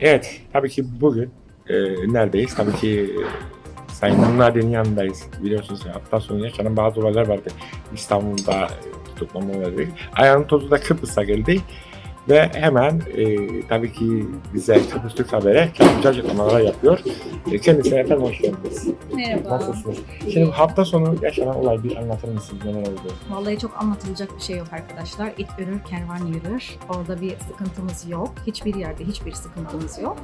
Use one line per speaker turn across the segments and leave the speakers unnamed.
Evet, tabii ki bugün e, neredeyiz? Tabii ki e, Sayın Nurnade'nin yanındayız. Biliyorsunuz hafta sonu yaşanan bazı olaylar vardı. İstanbul'da e, tutuklamaları. Ayağının tozu da Kıbrıs'a geldi. Ve hemen e, tabii ki bize Kıbrıs Türk Haber'e güzel açıklamalar yapıyor. E, kendisine efendim hoş geldiniz.
Merhaba.
Nasılsınız? Şimdi hafta sonu yaşanan olay bir anlatır mısınız? Neler oldu?
Vallahi çok anlatılacak bir şey yok arkadaşlar. İt ürür, kervan yürür. Orada bir sıkıntımız yok. Hiçbir yerde hiçbir sıkıntımız yok.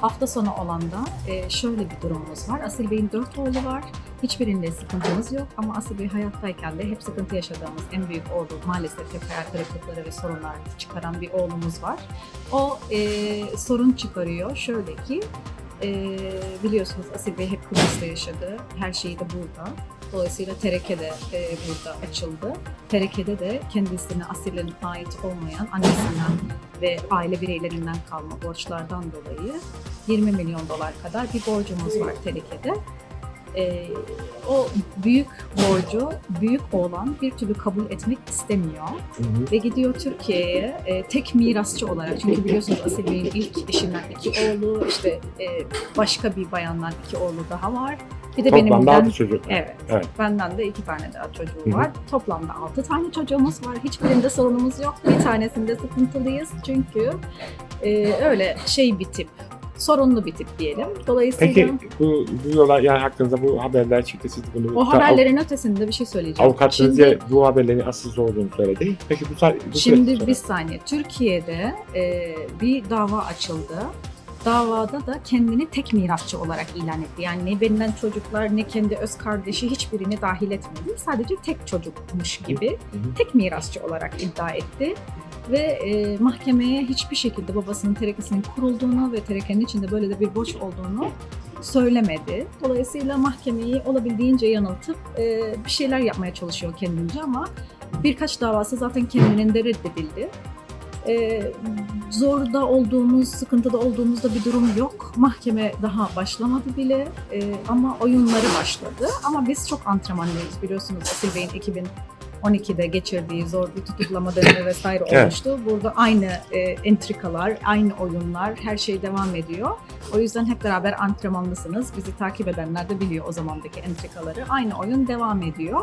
Hafta sonu olan da e, şöyle bir durumumuz var. Asil Bey'in dört oğlu var. Hiçbirinde sıkıntımız yok ama Asil Bey hayattayken de hep sıkıntı yaşadığımız en büyük oğlu maalesef hep hayal kırıklıkları ve sorunlar çıkaran bir oğlumuz var. O e, sorun çıkarıyor. Şöyle ki e, biliyorsunuz Asil Bey hep Kıbrıs'ta yaşadı. Her şeyi de burada. Dolayısıyla Tereke de e, burada açıldı. Tereke'de de kendisine Asil'in ait olmayan annesinden ve aile bireylerinden kalma borçlardan dolayı 20 milyon dolar kadar bir borcumuz var Tereke'de. E, o büyük borcu büyük oğlan bir türlü kabul etmek istemiyor
Hı hı.
ve gidiyor Türkiye'ye e, tek mirasçı olarak çünkü biliyorsunuz Asil Bey'in ilk eşinden iki oğlu işte e, başka bir bayandan iki oğlu daha var. Bir de
Toplamda
ben-
altı çocuk.
Evet.
Evet.
Benden de iki tane daha çocuğu
Hı hı.
var. Toplamda altı tane çocuğumuz var. Hiçbirinde sorunumuz yok. Bir tanesinde sıkıntılıyız. Çünkü e, öyle şey bir tip. Sorunlu bir tip diyelim. Dolayısıyla
Peki bu, bu yola yani hakkınızda bu haberler çıktı siz bunu
o haberlerin ötesinde bir şey söyleyeceğim.
avukatınız
Şimdi-
bu haberlerin asıl olduğunu söyledi. Peki bu, bu
Şimdi bir saniye. Türkiye'de e, bir dava açıldı. Davada da kendini tek mirasçı olarak ilan etti. Yani ne benden çocuklar ne kendi öz kardeşi hiçbirini dahil etmedi. Sadece tek çocukmuş gibi tek mirasçı olarak iddia etti. Ve e, mahkemeye hiçbir şekilde babasının terekesinin kurulduğunu ve terekenin içinde böyle de bir borç olduğunu söylemedi. Dolayısıyla mahkemeyi olabildiğince yanıltıp e, bir şeyler yapmaya çalışıyor kendince ama birkaç davası zaten kendinin de reddedildi. Ee, zorda olduğumuz, sıkıntıda olduğumuzda bir durum yok. Mahkeme daha başlamadı bile Ee, ama oyunları başladı. Ama biz çok antrenmanlıyız biliyorsunuz Asil Bey'in 2012'de geçirdiği zor bir tutuklama dönemi vesaire
Evet.
olmuştu. Burada aynı e, entrikalar, aynı oyunlar, her şey devam ediyor. O yüzden hep beraber antrenmanlısınız. Bizi takip edenler de biliyor o zamandaki entrikaları. Aynı oyun devam ediyor.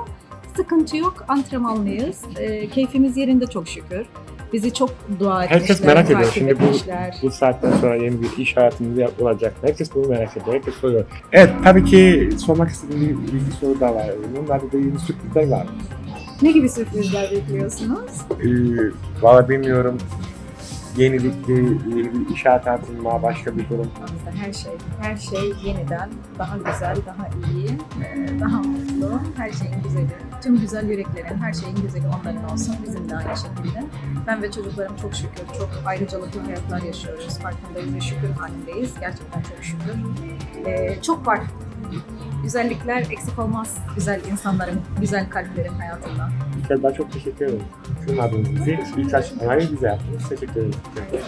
Sıkıntı yok, antrenmanlıyız. Ee, keyfimiz yerinde çok şükür. Bizi çok dua etmişler,
Herkes merak ediyor. Şimdi bu- bu saatten sonra yeni bir iş hayatınız yap- olacak. Herkes bunu merak ediyor. Herkes soruyor. Evet tabii ki sormak istediğim bir, bir soru da var. Bunlarda da yeni sürprizler var.
Ne gibi sürprizler bekliyorsunuz?
Ee, Valla bilmiyorum. Yenilikli, yeni bir iş hayatı mı, başka bir durum.
Her şey, her şey yeniden daha güzel, daha iyi, e, daha mutlu, her şeyin güzeli. Tüm güzel yüreklerin, her şeyin güzeli onların olsun. Bizim de aynı şekilde. Ben ve çocuklarım çok şükür, çok ayrıcalıklı hayatlar yaşıyoruz. Farkındayız ve şükür halindeyiz. Gerçekten çok şükür. E, çok var. Güzellikler eksik olmaz güzel insanların, güzel kalplerin hayatında.
Bir daha çok teşekkür ederim. Kırmadınız bizi. İlk açıklamayı bize yaptınız. Teşekkür ederim.
Teşekkür ederim.